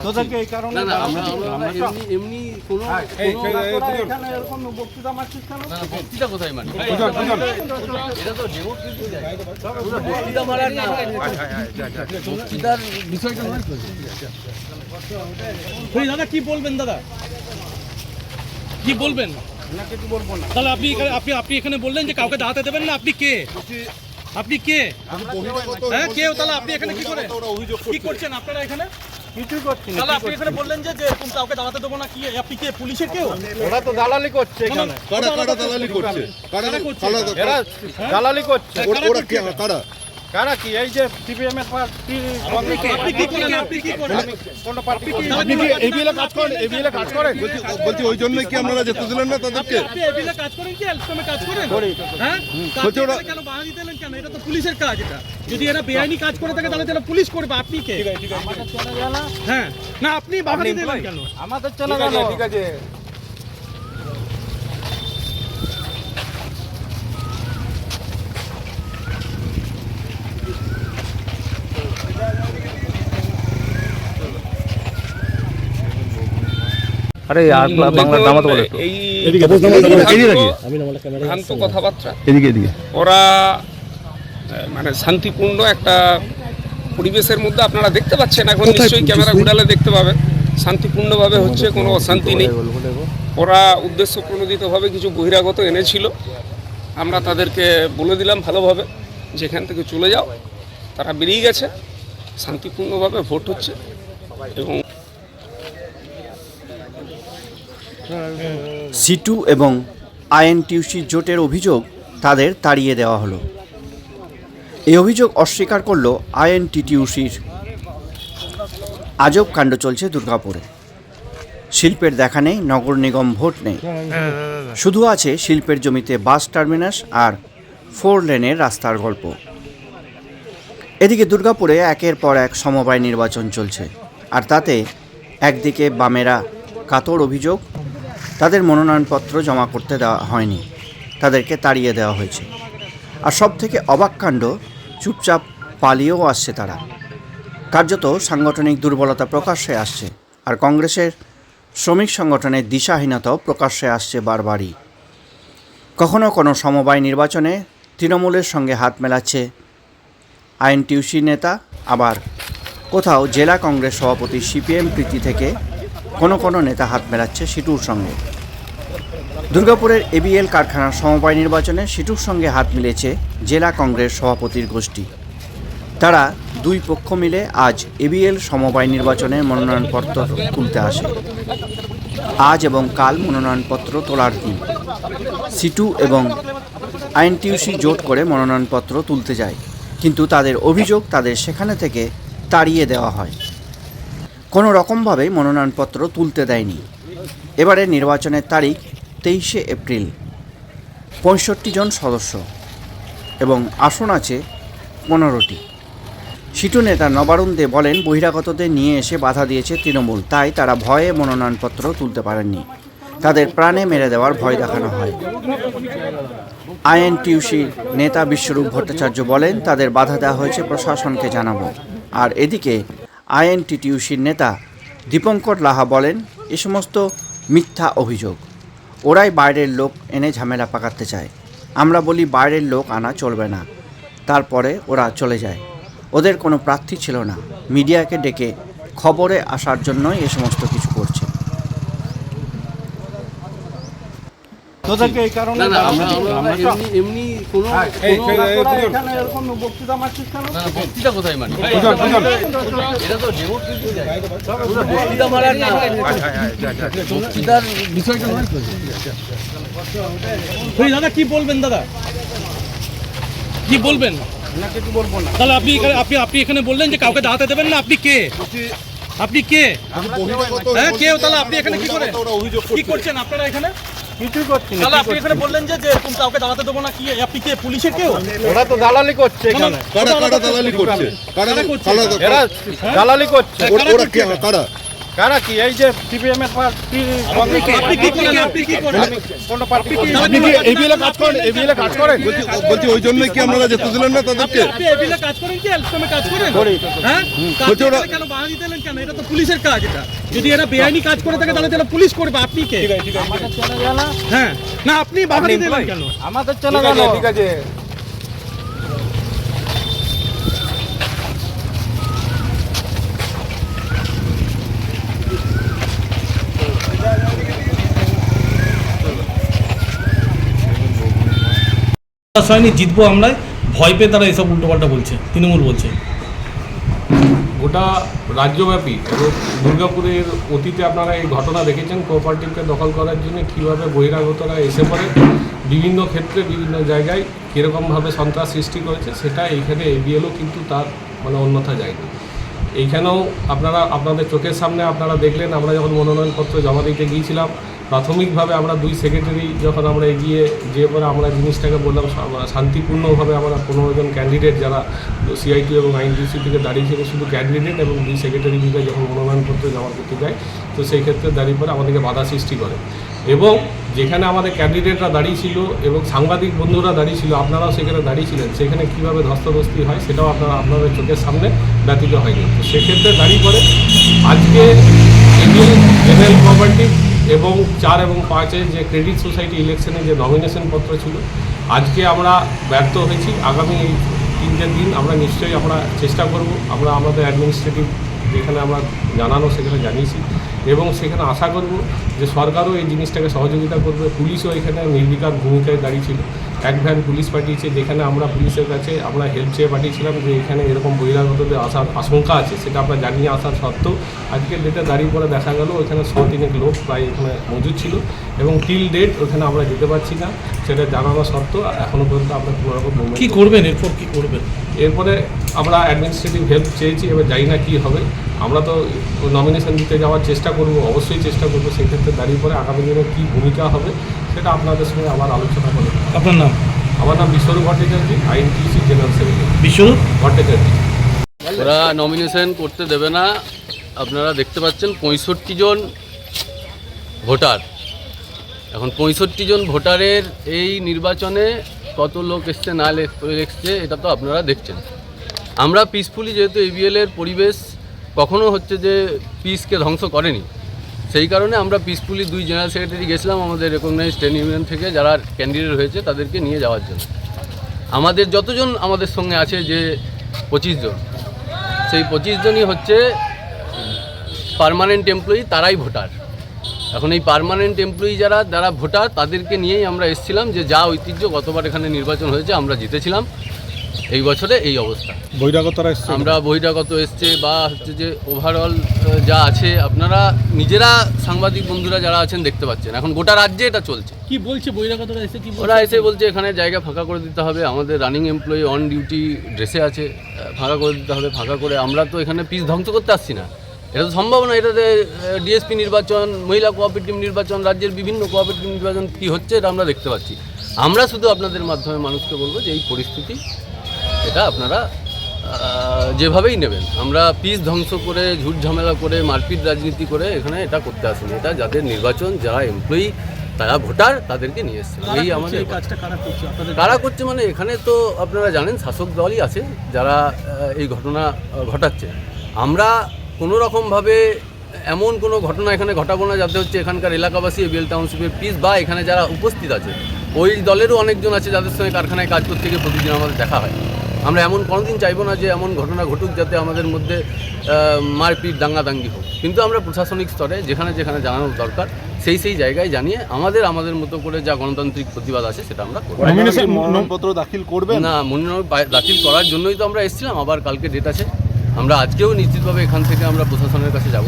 তোদেরকে এই কারণে না না দাঁড়াতে আমরা দিই। আমরা আমরা এমনি এমনি কোনো এই, কোনো- এই, তোরা এখানে এরকম বক্তৃতা মারছিস কেন? না, না, বক্তৃতা কোথায় মানে এটা তো বক্তৃতা মারার না। বক্তৃতার বিষয়টা নয় দাদা কি বলবেন দাদা? কি বলবেন। তাহলে আপনি এখানে আপনি আপনি এখানে বললেন যে কাউকে দাঁড়াতে দেবেন না। আপনি কে? আপনি কে? হ্যাঁ কেউ তাহলে আপনি এখানে কি করে কি করছেন আপনারা এখানে? কিছুই করছি না। তাহলে আপনি এখানে বললেন যে যে এরকম কাউকে দাঁড়াতে দেবো না কি আপনি কে পুলিশের কেউ? ওরা তো দালালি করছে এখানে। কারা কারা দালালি করছে? কারা দালালি করছে? ওরা- ওরা কারা? কারা কি? এই যে সিপিএম এর পার্টি আপনি কি আপনি কি করেন আপনি কি করেন কোন পার্টি আপনি কি এবিএল কাজ করেন? এবিএল কাজ করেন? বলছি বলছি ওই জন্যই কি আপনারা যেতে দিলেন না তাদেরকে? আপনি এবিলে কাজ করেন কি? এলসমে কাজ করেন? হ্যাঁ? বলছি ওরা- কেন বাধা দিতেলেন কেন? এটা তো পুলিশের কাজ এটা। যদি এরা বেআইনি কাজ করে থাকে তাহলে তাহলে পুলিশ করবে। আপনি কে? হ্যাঁ। না আপনি বাধা দিতেন কেন? আমাদের চলে গেল। ঠিক আছে। আরে আর বাংলা নামাতে ভ্রান্ত কথাবার্তা। এদিকে এদিকে। ওরা মানে শান্তিপূর্ণ একটা পরিবেশের মধ্যে আপনারা দেখতে পাচ্ছেন এখন নিশ্চয়ই ক্যামেরা ঘুরালে দেখতে পাবেন শান্তিপূর্ণভাবে হচ্ছে কোনো অশান্তি নেই। ওরা উদ্দেশ্য প্রণোদিতভাবে কিছু বহিরাগত এনেছিল। আমরা তাদেরকে বলে দিলাম ভালোভাবে যেখান থেকে চলে যাও তারা বেরিয়ে গেছে। শান্তিপূর্ণভাবে ভোট হচ্ছে। এবং সিটু এবং আইএনটিউসি জোটের অভিযোগ তাদের তাড়িয়ে দেওয়া হলো। এই অভিযোগ অস্বীকার করল আইএনটিটিউসির আজব কাণ্ড চলছে দুর্গাপুরে। শিল্পের দেখা নেই, নগর নিগম ভোট নেই। শুধু আছে শিল্পের জমিতে বাস টার্মিনাস আর ফোর লেনের রাস্তার গল্প। এদিকে দুর্গাপুরে একের পর এক সমবায় নির্বাচন চলছে। আর তাতে একদিকে বামেরা কাতর অভিযোগ তাদের মনোনয়নপত্র জমা করতে দেওয়া হয়নি। তাদেরকে তাড়িয়ে দেওয়া হয়েছে। আর সব থেকে অবাক কাণ্ড, চুপচাপ পালিয়েও আসছে তারা। কার্যত সাংগঠনিক দুর্বলতা প্রকাশ্যে আসছে, আর কংগ্রেসের শ্রমিক সংগঠনের দিশাহীনতাও প্রকাশ্যে আসছে বারবারই। কখনো কোনো সমবায় নির্বাচনে তৃণমূলের সঙ্গে হাত মেলাচ্ছে আইএনটিউসি নেতা, আবার কোথাও জেলা কংগ্রেস সভাপতি সিপিএম প্রীতি থেকে কোনো কোনো নেতা হাত মেলাচ্ছে সিটুর সঙ্গে। দুর্গাপুরের এবিএল কারখানার সমবায় নির্বাচনে সিটুর সঙ্গে হাত মিলেছে জেলা কংগ্রেস সভাপতির গোষ্ঠী। তারা দুই পক্ষ মিলে আজ এবিএল সমবায় নির্বাচনে মনোনয়নপত্র তুলতে আসে। আজ এবং কাল মনোনয়নপত্র তোলার দিন। সিটু এবং আইএনটিউসি জোট করে মনোনয়নপত্র তুলতে যায়। কিন্তু তাদের অভিযোগ তাদের সেখানে থেকে তাড়িয়ে দেওয়া হয়। কোনো রকমভাবেই মনোনয়নপত্র তুলতে দেয়নি। এবারে নির্বাচনের তারিখ তেইশে এপ্রিল। পঁয়ষট্টি জন সদস্য এবং আসন আছে পনেরোটি। সিটু নেতা নবারুণ দে বলেন, বহিরাগতদের নিয়ে এসে বাধা দিয়েছে তৃণমূল, তাই তারা ভয়ে মনোনয়নপত্র তুলতে পারেননি। তাদের প্রাণে মেরে দেওয়ার ভয় দেখানো হয়। আইএনটিউসির নেতা বিশ্বরূপ ভট্টাচার্য বলেন, তাদের বাধা দেওয়া হয়েছে প্রশাসনকে জানাব। আর এদিকে আইএনটিটিউসির নেতা দীপঙ্কর লাহা বলেন, এ সমস্ত মিথ্যা অভিযোগ। ওরাই বাইরের লোক এনে ঝামেলা পাকাতে চায়। আমরা বলি বাইরের লোক আনা চলবে না। তারপরে ওরা চলে যায়। ওদের কোনো প্রার্থী ছিল না। মিডিয়াকে ডেকে খবরে আসার জন্যই এ সমস্ত কিছু করছে তোদেরকে এই কারণে না না আমরা দাঁড়াতে দিই। আমরা আমরা এমনি এমনি কোনো এই, কোনো- তোরা এখানে এরকম বক্তৃতা মারছিস কেন? না না বক্তৃতা কোথায় মানে? এটা তো বক্তৃতা মারার না। বক্তৃতার বিষয়টা নয় দাদা কি বলবেন দাদা? কি বলবেন? বলব না। তাহলে আপনি এখানে আপনি আপনি এখানে বললেন যে কাউকে দাঁড়াতে দেবেন না। আপনি কে? আপনি কে? হ্যাঁ কেউ তাহলে আপনি এখানে কি অভিযোগ কি করছেন আপনারা এখানে? কিছুই করছি না। আপনি এখানে বললেন যে যে কাউকে দাঁড়াতে দেবো না কি আপনি কে পুলিশের কেউ? ওরা তো দালালি করছে এখানে। কারা কারা দালালি করছে? কারা কারা করছে? এরা দালালি করছে? ওরা- ওরা কারা? কারা কি? এই যে সিপিএম এর পার্টি কোন এবিএল কাজ করেন? এবিএল কাজ করেন? বলছি ওই জন্যই কি আপনারা যেতে দিলেন না তাদেরকে? এবিলে কাজ করেন কি? এলসমে কাজ করেন? হ্যাঁ? বলছি ওরা- কেন বাধা দিতে এলেন কেন? এটা তো পুলিশের কাজ এটা। যদি এরা বেআইনি কাজ করে থাকে তাহলে তাহলে পুলিশ করবে। আপনি কে? ঠিক আছে হ্যাঁ। না আপনি বাধা দিতে এলেন কেন? আমাদের চলে গেল ঠিক আছে। বিশ্বাস হয়নি, জিতবো আমরাই। ভয় পেয়ে তারা এসব উল্টোপাল্টা বলছে, তৃণমূল বলছে। গোটা রাজ্যব্যাপী এবং দুর্গাপুরের অতীতে আপনারা এই ঘটনা দেখেছেন কোঅপারেটিভকে দখল করার জন্য কীভাবে বহিরাগতরা এসে পড়ে, বিভিন্ন ক্ষেত্রে, বিভিন্ন জায়গায় কীরকমভাবে সন্ত্রাস সৃষ্টি করেছে, সেটা এইখানে এবিএলও কিন্তু তার মানে অন্যথা যায়নি। এইখানেও আপনারা, আপনাদের চোখের সামনে আপনারা দেখলেন, আমরা যখন মনোনয়নপত্র জমা দিতে গিয়েছিলাম প্রাথমিকভাবে আমরা দুই সেক্রেটারি যখন আমরা এগিয়ে যে পরে আমরা জিনিসটাকে বললাম শান্তিপূর্ণভাবে আমরা পনেরো জন ক্যান্ডিডেট যারা সিআইটি এবং আইনডিসি থেকে দাঁড়িয়েছিল শুধু ক্যান্ডিডেট এবং দুই সেক্রেটারি মিলে যখন মনোনয়নপত্র জমা করতে যায়, তো সেই ক্ষেত্রে দাঁড়িয়ে পরে আমাদেরকে বাধা সৃষ্টি করে। এবং যেখানে আমাদের ক্যান্ডিডেটরা দাঁড়িয়ে ছিল এবং সাংবাদিক বন্ধুরা দাঁড়িয়ে ছিল, আপনারাও সেখানে দাঁড়িয়ে ছিলেন, সেখানে কীভাবে ধস্তাধস্তি হয় সেটাও আপনারা আপনাদের চোখের সামনে ব্যতীত হয়নি। তো সেক্ষেত্রে দাঁড়িয়ে পরে আজকে জেনারেল প্রপার্টি এবং চার এবং পাঁচে যে ক্রেডিট সোসাইটি ইলেকশনে যে নমিনেশন পত্র ছিল, আজকে আমরা ব্যর্থ হয়েছি। আগামী এই তিন চার দিন আমরা নিশ্চয়ই আমরা চেষ্টা করব, আমরা আমাদের অ্যাডমিনিস্ট্রেটিভ যেখানে আমরা জানানো সেখানে জানিয়েছি এবং সেখানে আশা করব যে সরকারও এই জিনিসটাকে সহযোগিতা করবে। পুলিশও এখানে নির্বিকার ভূমিকায় দাঁড়িয়েছিল এক ভ্যান পুলিশ পাঠিয়েছে যেখানে আমরা পুলিশের কাছে আমরা হেল্প চেয়ে পাঠিয়েছিলাম যে এখানে এরকম বহিরাগতদের আসার আশঙ্কা আছে সেটা আমরা জানিয়ে আসার সত্ত্বেও আজকের ডেটে দাঁড়িয়ে পরে দেখা গেল ওখানে ছ তিনেক লোক প্রায় এখানে মজুদ ছিল এবং টিল ডেট ওখানে আমরা যেতে পারছি না সেটা জানানো সত্ত্বেও এখনও পর্যন্ত আমরা কোনো রকম কি করবেন? এরপর কি করবেন? এরপরে আমরা অ্যাডমিনিস্ট্রেটিভ হেল্প চেয়েছি এবার জানি না কী হবে। আমরা তো নমিনেশন দিতে যাওয়ার চেষ্টা করব অবশ্যই চেষ্টা করব সেক্ষেত্রে দাঁড়িয়ে পরে আগামী দিনে কী ভূমিকা হবে সেটা আপনাদের সঙ্গে আবার আলোচনা করব আপনার নাম? আমার নাম বিশ্বরূপ ভট্টাচার্য আইনটিসি জেনারেল সেক্রেটারি। বিশ্বরূপ? ভট্টাচার্য। ওরা নমিনেশন করতে দেবে না। আপনারা দেখতে পাচ্ছেন পঁয়ষট্টি জন ভোটার। এখন পঁয়ষট্টি জন ভোটারের এই নির্বাচনে কত লোক এসছে না এসছে এটা তো আপনারা দেখছেন। আমরা পিসফুলি যেহেতু এবিএল এর পরিবেশ কখনো হচ্ছে যে পিসকে ধ্বংস করেনি। সেই কারণে আমরা পিসফুলি দুই জেনারেল সেক্রেটারি গেছিলাম আমাদের রেকগনাইজ ট্রেন ইউনিয়ন থেকে যারা ক্যান্ডিডেট হয়েছে তাদেরকে নিয়ে যাওয়ার জন্য। আমাদের যতজন আমাদের সঙ্গে আছে যে পঁচিশ জন, সেই পঁচিশ জনই হচ্ছে পারমানেন্ট এমপ্লয়ি তারাই ভোটার। এখন এই পারমানেন্ট এমপ্লয়ি যারা যারা ভোটার, তাদেরকে নিয়েই আমরা এসেছিলাম যে যা ঐতিহ্য গতবার এখানে নির্বাচন হয়েছে, আমরা জিতেছিলাম। এই বছরে এই অবস্থা। বহিরাগতরা আমরা বহিরাগত এসছে বা হচ্ছে যে ওভারঅল যা আছে আপনারা নিজেরা সাংবাদিক বন্ধুরা যারা আছেন দেখতে পাচ্ছেন। এখন গোটা রাজ্যে এটা চলছে। কি বলছে বহিরাগতরা এসে কি ওরা এসে বলছে এখানে জায়গা ফাঁকা করে দিতে হবে আমাদের রানিং এমপ্লয়ি অন ডিউটি ড্রেসে আছে ফাঁকা করে দিতে হবে ফাঁকা করে আমরা তো এখানে পিস ধ্বংস করতে আসছি না। এটা তো সম্ভব না এটাতে ডিএসপি নির্বাচন মহিলা কোঅপারেটিভ নির্বাচন রাজ্যের বিভিন্ন কোঅপারেটিভ নির্বাচন কি হচ্ছে এটা আমরা দেখতে পাচ্ছি। আমরা শুধু আপনাদের মাধ্যমে মানুষকে বলব যে এই পরিস্থিতি এটা আপনারা যেভাবেই নেবেন। আমরা পিস ধ্বংস করে ঝুট ঝামেলা করে মারপিট রাজনীতি করে এখানে এটা করতে আসিনি। এটা যাদের নির্বাচন যারা এমপ্লয়ি তারা ভোটার তাদেরকে নিয়ে এসছে এই আমাদের এই কাজটা কারা করছে? আপনাদের কারা করছে মানে এখানে তো আপনারা জানেন শাসক দলই আছে যারা এই ঘটনা ঘটাচ্ছে। আমরা কোনো রকমভাবে এমন কোনো ঘটনা এখানে ঘটাবো না যাতে হচ্ছে এখানকার এলাকাবাসী বিএল টাউনশিপের পিস বা এখানে যারা উপস্থিত আছে ওই দলেরও অনেকজন আছে যাদের সঙ্গে কারখানায় কাজ করতে গিয়ে প্রতিদিন আমাদের দেখা হয়। আমরা এমন কোনোদিন চাইব না যে এমন ঘটনা ঘটুক যাতে আমাদের মধ্যে মারপিট দাঙ্গাদাঙ্গি হোক। কিন্তু আমরা প্রশাসনিক স্তরে যেখানে যেখানে জানানোর দরকার সেই সেই জায়গায় জানিয়ে আমাদের আমাদের মতো করে যা গণতান্ত্রিক প্রতিবাদ আছে সেটা আমরা করব। মনোনয়নপত্র দাখিল করবে না মনোনয়ন দাখিল করার জন্যই তো আমরা এসেছিলাম আবার কালকে ডেট আছে। আমরা আজকেও নিশ্চিতভাবে এখান থেকে আমরা প্রশাসনের কাছে যাব।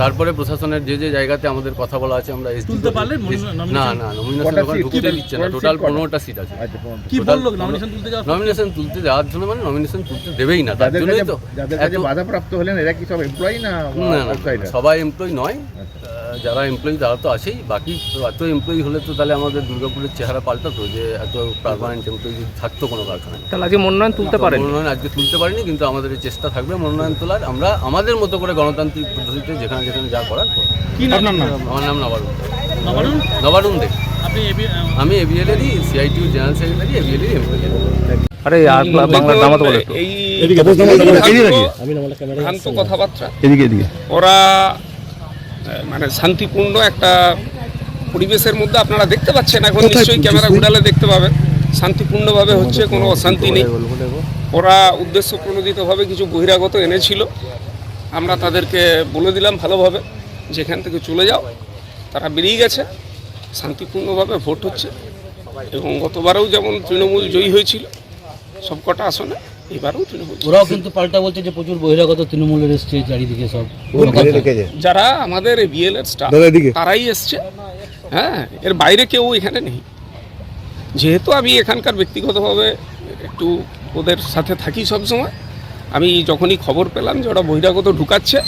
তারপরে প্রশাসনের যে যে জায়গাতে আমাদের কথা বলা আছে আমরা তুলতে পারলেন না না নমিনেশন ওখানে ঢুকতে দিচ্ছে না। টোটাল পনেরোটা সিট আছে। কি বলল? নমিনেশন তুলতে যাওয়া নমিনেশন তুলতে যাওয়ার জন্য মানে নমিনেশন তুলতে দেবেই না তার জন্যই তো যাদের কাছে বাধাপ্রাপ্ত হলেন এরা কি সব এমপ্লয়ি না না না সবাই এমপ্লয় নয়। আহ, যারা এমপ্লয়ি তারা তো আছেই বাকি এত এমপ্লয়ি হলে তো তাহলে আমাদের দুর্গাপুরের চেহারা পাল্টাতো যে এত পারমানেন্ট এমপ্লয়ি যদি থাকতো কোনো কারখানায়। তাহলে আজকে মনোনয়ন তুলতে পারেন? মনোনয়ন আজকে তুলতে পারিনি কিন্তু আমাদের এই চেষ্টা থাকবে মনোনয়ন তোলার। আমরা আমাদের মতো করে গণতান্ত্রিক পদ্ধতিতে যেখানে যেখানে যা করার কি নাম? আমার নাম নবারুণ নবারুণ? নবারুণ দে। আপনি এবি- আহ, আমি এবিএলেরই সিআইটিউ জেনারেল সেক্রেটারি এবিএলেরই এমপ্লয়ি আরে আর বাংলা নামাতে বলে একটু। এই এদিকে কথাবার্তা। এদিকে এদিকে। ওরা মানে শান্তিপূর্ণ একটা পরিবেশের মধ্যে আপনারা দেখতে পাচ্ছেন এখন নিশ্চয়ই ক্যামেরা ঘুরালে দেখতে পাবেন। শান্তিপূর্ণভাবে হচ্ছে কোনো অশান্তি নেই। ওরা উদ্দেশ্য প্রণোদিতভাবে কিছু বহিরাগত এনেছিল। আমরা তাদেরকে বলে দিলাম ভালোভাবে যেখান থেকে চলে যাও তারা বেরিয়ে গেছে। শান্তিপূর্ণভাবে ভোট হচ্ছে। এবং গতবারেও যেমন তৃণমূল জয়ী হয়েছিল সবকটা আসনে। এবারেও তৃণমূল ওরাও কিন্তু পাল্টা বলছে যে প্রচুর বহিরাগত তৃণমূলের এসছে চারিদিকে সব। যারা আমাদের বিএল এর স্টাফ তারাই এসছে। হ্যাঁ এর বাইরে কেউ এখানে নেই। যেহেতু আমি এখানকার ব্যক্তিগতভাবে একটু ওদের সাথে থাকি সবসময় আমি যখনই খবর পেলাম যে ওরা বহিরাগত ঢুকাচ্ছে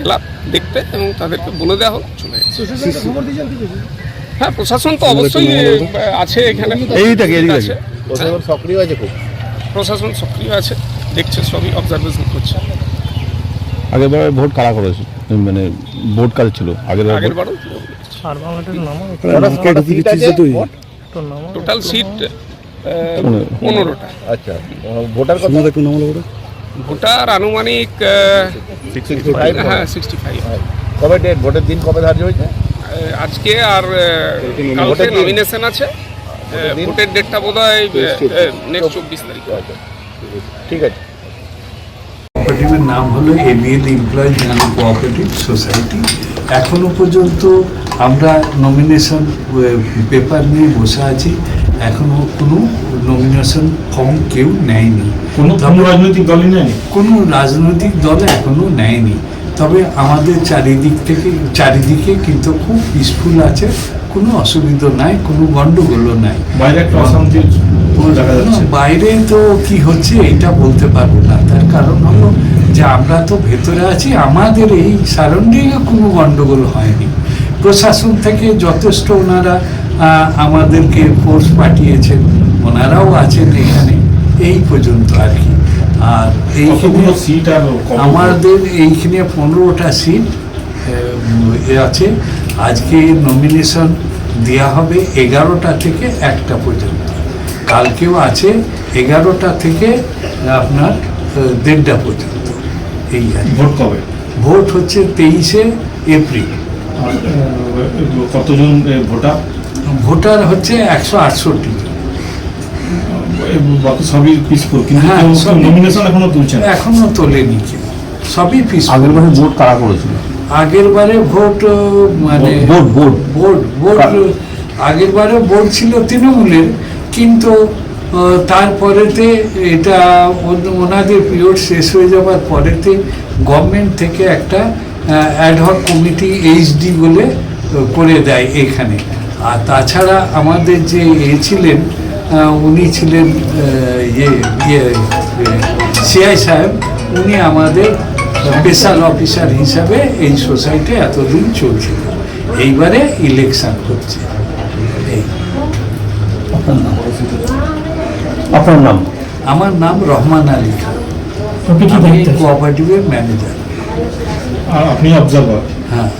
এলাম দেখতে এবং তাদেরকে বলে দেওয়া হোক চলে হ্যাঁ প্রশাসন তো অবশ্যই আছে এখানে। সক্রিয় আছে খুব। প্রশাসন সক্রিয় আছে দেখছে সবই অবজারভেশন করছে। আগের বার ভোট কারা করেছে মানে ভোট কার ছিল? আগের বার আগের টোটাল সিট পনেরোটা। আচ্ছা ভোটার ভোটার আনুমানিক হ্যাঁ সিক্সটি ফাইভ কবে ডেট? ভোটের দিন কবে ধার্য হয়েছে? আজকে আর কালকে নমিনেশন আছে। ভোটের ডেটটা বোধ হয় নেক্সট চব্বিশ তারিখ। ঠিক আছে। কোঅপারেটিভের নাম হলো ABL employee general cooperative society এখনও পর্যন্ত আমরা নমিনেশন পেপার নিয়ে বসে আছি। এখনও কোনো নমিনেশন ফর্ম কেউ নেয়নি। কোনো রাজনৈতিক দলই নেয়নি? কোনো রাজনৈতিক দল এখনও নেয়নি। তবে আমাদের চারিদিক থেকে চারিদিকে কিন্তু খুব পিসফুল আছে। কোনো অসুবিধা নাই কোনো গণ্ডগোলও নাই। বাইরে তো কি হচ্ছে এটা বলতে পারব না। তার কারণ হলো যে আমরা তো ভেতরে আছি আমাদের এই সারাউন্ডিংয়ে কোনো গন্ডগোল হয়নি। প্রশাসন থেকে যথেষ্ট ওনারা আমাদেরকে ফোর্স পাঠিয়েছেন। ওনারাও আছেন এখানে এই পর্যন্ত আর কি। আর এইখানে সিট আমাদের এইখানে পনেরোটা সিট এ আছে। আজকে নমিনেশন দেওয়া হবে এগারোটা থেকে একটা পর্যন্ত। কালকেও আছে এগারোটা থেকে আপনার দেড়টা পর্যন্ত। এই ভোট কবে? ভোট হচ্ছে তেইশে এপ্রিল। কতজন ভোটার? ভোটার হচ্ছে একশো আটষট্টি বাকি সবই পিসফুল কিন্তু হ্যাঁ, নমিনেশন এখনও তুলছে না। এখনও তোলেনি সবই পিস আগের বারে ভোট কারা করেছিল? আগের বারে ভোট মানে ভোট ভোট। ভোট ভোট আগের বারে বোর্ড ছিল তৃণমূলের কিন্তু তারপরেতে এটা ওন- ওনাদের পিরিয়ড শেষ হয়ে যাওয়ার পরেতে গভর্নমেন্ট থেকে একটা অ্যাডহক কমিটি এইচডি বলে করে দেয় এখানে। আর তাছাড়া আমাদের যে এ ছিলেন উনি ছিলেন ইয়ে ইয়ে সিআই সাহেব উনি আমাদের স্পেশাল অফিসার হিসাবে এই সোসাইটি এতদিন চলছিল। এইবারে ইলেকশন হচ্ছে। এই। আপনার নাম আমার নাম রহমান আলী খান। আপনি কি আমি কোঅপারেটিভের ম্যানেজার আপনি অবজারভার হ্যাঁ।